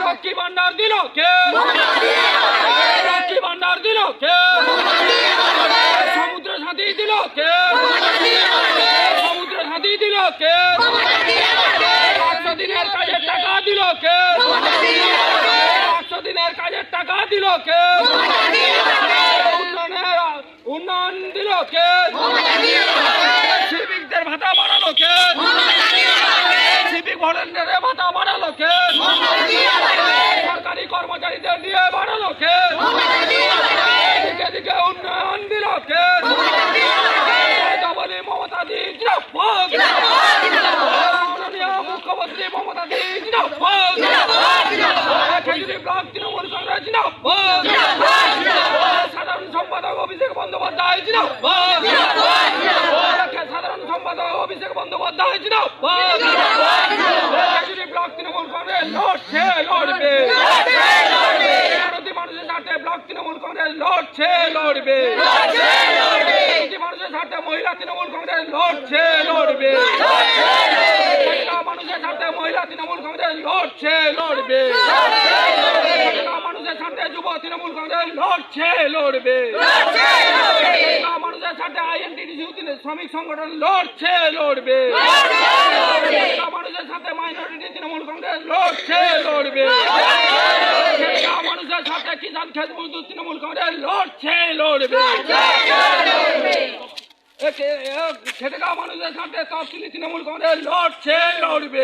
লক্ষ্মী ভান্ডার দিল কে লক্ষ্মী ভান্ডার দিল সমুদ্র সাথী দিল সমুদ্র সাথী দিল কে দিনের কাজের টাকা দিল কে একশো দিনের কাজের টাকা দিল কে উন্নয়ন দিল কে ভাতা বাড়ালো কে সিভিক ভলেন্টিয়ারের ভাতা বাড়ালো কে সরকারি কর্মচারীদের দিয়ে বাড়ালো কে এদিকে এদিকে উন্নয়ন দিল কে মমতা দি মুখ্যমন্ত্রী মমতা দি তৃণমূল কংগ্রেস জিন্দাবাদ সাধারণ সম্পাদক অভিষেক বন্দ্যোপাধ্যায় জিন্দাবাদ সাধারণ সম্পাদক অভিষেক বন্দ্যোপাধ্যায় জিন্দাবাদ ব্লক তৃণমূল কংগ্রেস লড়ছে লড়বে মানুষের স্বার্থে ব্লক তৃণমূল কংগ্রেস লড়ছে লড়বে মানুষের স্বার্থে মহিলা তৃণমূল কংগ্রেস লড়ছে লড়বে মানুষের স্বার্থে মহিলা তৃণমূল কংগ্রেস লড়ছে লড়বে মানুষের স্বার্থে যুব তৃণমূল কংগ্রেস লড়ছে লড়বে মানুষের স্বার্থে আইএনটিডিসি শ্রমিক সংগঠন লড়ছে লড়বে। মানুষের সাথে মাইনরিটি তৃণমূল কংগ্রেস লড়ছে লড়বে। মানুষের সাথে কিষান খেত মজদুর তৃণমূল কংগ্রেস লড়ছে লড়বে। খেটে খাওয়া মানুষের সাথে তফসিলি তৃণমূল কংগ্রেস লড়ছে লড়বে।